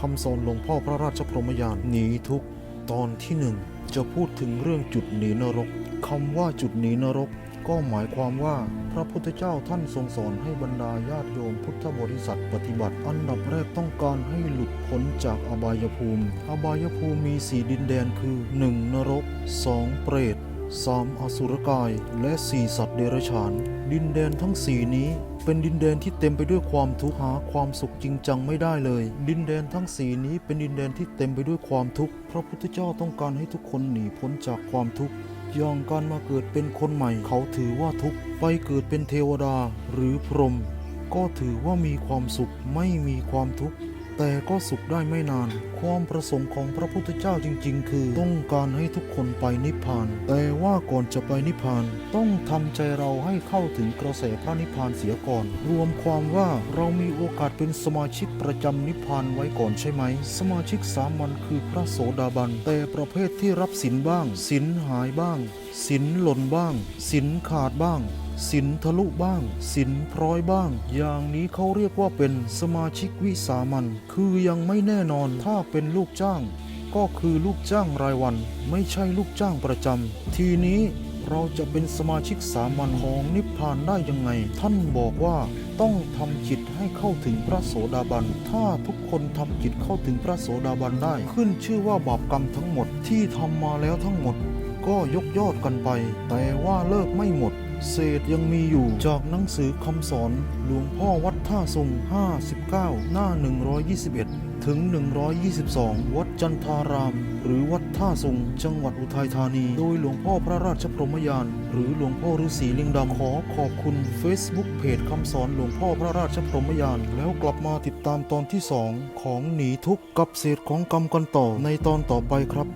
คำสอนหลวงพ่อพระราชพรหมยานหนีทุกตอนที่หนึ่งจะพูดถึงเรื่องจุดหนีนรกคำว่าจุดหนีนรก ก็หมายความว่าพระพุทธเจ้าท่านทรงสอนให้บรรดาญาติโยมพุทธบริษัทปฏิบัติ อันดับแรกต้องการให้หลุดพ้นจากอบายภูมิ อบายภูมิมีสี่ดินแดนคือ 1. นรก 2. เปรต 3. อสุรกาย และ 4 สัตว์เดรัจฉาน ดินแดนทั้งสี่นี้ เป็นดินแดนที่เต็มไปด้วยความทุกข์หาความสุขจริงจังไม่ได้เลย ดินแดนทั้งสี่นี้เป็นดินแดนที่เต็มไปด้วยความทุกข์พระพุทธเจ้าต้องการให้ทุกคนหนีพ้นจากความทุกข์อย่างการมาเกิดเป็นคนใหม่ เขาถือว่าทุกข์ไปเกิดเป็นเทวดาหรือพรหมก็ถือว่ามีความสุขไม่มีความทุกข์ แต่ก็สุขได้ไม่นาน ความประสงค์ของพระพุทธเจ้าจริง ๆ คือ ต้องการให้ทุกคนไปนิพพาน แต่ว่าก่อนจะไปนิพพาน ต้องทำใจเราให้เข้าถึงกระแสพระนิพพานเสียก่อน รวมความว่าเรามีโอกาสเป็นสมาชิกประจำนิพพานไว้ก่อนใช่ไหม สมาชิกสามัญคือพระโสดาบัน แต่ประเภทที่รับสินบ้างสินหายบ้างสินหล่นบ้างสินขาดบ้าง สินทะลุบ้าง สินพร้อยบ้าง อย่างนี้เขาเรียกว่าเป็นสมาชิกวิสามัน คือยังไม่แน่นอนถ้าเป็นลูกจ้าง ก็คือลูกจ้างรายวัน ไม่ใช่ลูกจ้างประจำทีนี้เราจะเป็นสมาชิกสามัญของนิพพานได้ยังไง ท่านบอกว่าต้องทำจิตให้เข้าถึงพระโสดาบัน ถ้าทุกคนทำจิตเข้าถึงพระโสดาบันได้ ขึ้นชื่อว่าบาปกรรมทั้งหมดที่ทำมาแล้วทั้งหมด ก็ยกยอดกันไป แต่ว่าเลิกไม่หมด เศษยังมีอยู่จากหนังสือคำสอนหลวงพ่อวัดท่าทรง 59 หน้า 121 ถึง 122 วัดจันทาราม หรือวัดท่าทรง จังหวัดอุทัยธานี โดยหลวงพ่อพระราชพรหมยาน หรือหลวงพ่อฤาษีลิงดำขอขอบคุณ Facebook เพจคำสอนหลวงพ่อพระราชพรหมยาน แล้วกลับมาติดตามตอนที่ 2 ของหนีทุกข์กับเศษของกรรมกันต่อในตอนต่อไปครับ